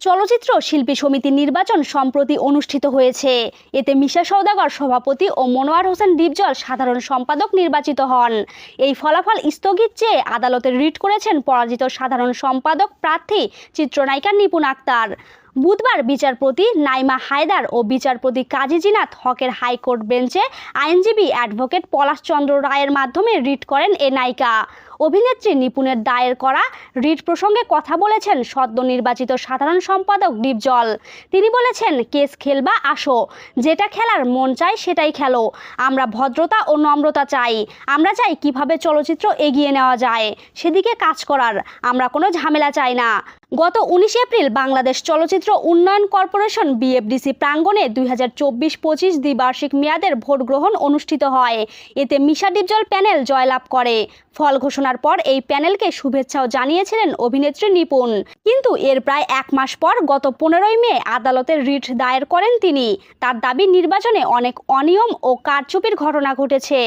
চলচ্চিত্র শিল্পী সমিতির নির্বাচন সম্প্রতি অনুষ্ঠিত হয়েছে। এতে মিশা সৌদাগর সভাপতি ও মনোয়ার হোসেন ডিপজল সাধারণ সম্পাদক নির্বাচিত হন। এই ফলাফল স্থগিত চেয়ে আদালতে রিট করেছেন পরাজিত সাধারণ সম্পাদক প্রার্থী চিত্রনায়িকা নিপুণ আক্তার। বুধবার বিচারপতি নাইমা হায়দার ও বিচারপতি কাজী জিনাত হকের হাইকোর্ট বেঞ্চে আইনজীবী অ্যাডভোকেট পলাশচন্দ্র রায়ের মাধ্যমে রিট করেন এ নায়িকা। অভিনেত্রী নিপুণের দায়ের করা রিট প্রসঙ্গে কথা বলেছেন সদ্য নির্বাচিত সাধারণ সম্পাদক ডিপজল। তিনি বলেছেন, কেস খেলবা, আসো। যেটা খেলার মন চাই সেটাই খেলো। আমরা ভদ্রতা ও নম্রতা চাই। আমরা চাই কীভাবে চলচ্চিত্র এগিয়ে নেওয়া যায়। সেদিকে কাজ করার। আমরা কোনো ঝামেলা চাই না। গত উনিশে এপ্রিল বাংলাদেশ চলচ্চিত্র উন্নয়ন কর্পোরেশন বিএফডিসি প্রাঙ্গণে দুই হাজার চব্বিশ পঁচিশ দ্বিবার্ষিক মেয়াদের ভোট গ্রহণ অনুষ্ঠিত হয়। এতে মিশা ডিপজল প্যানেল জয়লাভ করে। ফল ঘোষণার পর এই প্যানেলকে শুভেচ্ছাও জানিয়েছিলেন অভিনেত্রী নিপুণ। কিন্তু এর প্রায় এক মাস পর গত পনেরোই মে আদালতের রিট দায়ের করেন তিনি। তার দাবি, নির্বাচনে অনেক অনিয়ম ও কারচুপির ঘটনা ঘটেছে।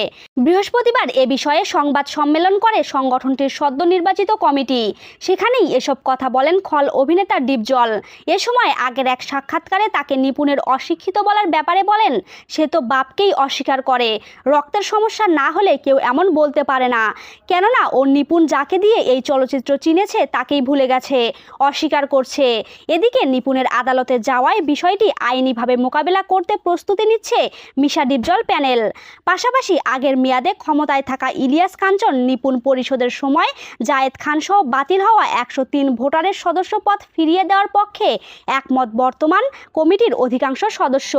বৃহস্পতিবার এ বিষয়ে সংবাদ সম্মেলন করে সংগঠনটির সদ্য নির্বাচিত কমিটি। সেখানেই এসব কথা বলেন খল অভিনেতা ডিপজল। এ সময় আগের এক সাক্ষাৎকারে তাকে নিপুণের অশিক্ষিত বলার ব্যাপারে বলেন, সে তো বাপকেই অস্বীকার করে। রক্তের সমস্যা না হলে কেউ এমন বলতে পারে না। কেননা ও নিপুণ যাকে দিয়ে এই চলচ্চিত্র চিনেছে তাকেই ভুলে গেছে, অস্বীকার করছে। এদিকে নিপুণের আদালতে যাওয়ায় বিষয়টি আইনিভাবে মোকাবেলা করতে প্রস্তুতি নিচ্ছে মিশা ডিপজল প্যানেল। পাশাপাশি আগের মেয়াদে ক্ষমতায় থাকা ইলিয়াস কাঞ্চন নিপুণ পরিষদের সময় জায়েদ খানসহ বাতিল হওয়া একশো তিন ভোটারের সদস্য পদ ফিরিয়ে দেওয়ার পক্ষে একমত বর্তমান কমিটির অধিকাংশ সদস্য।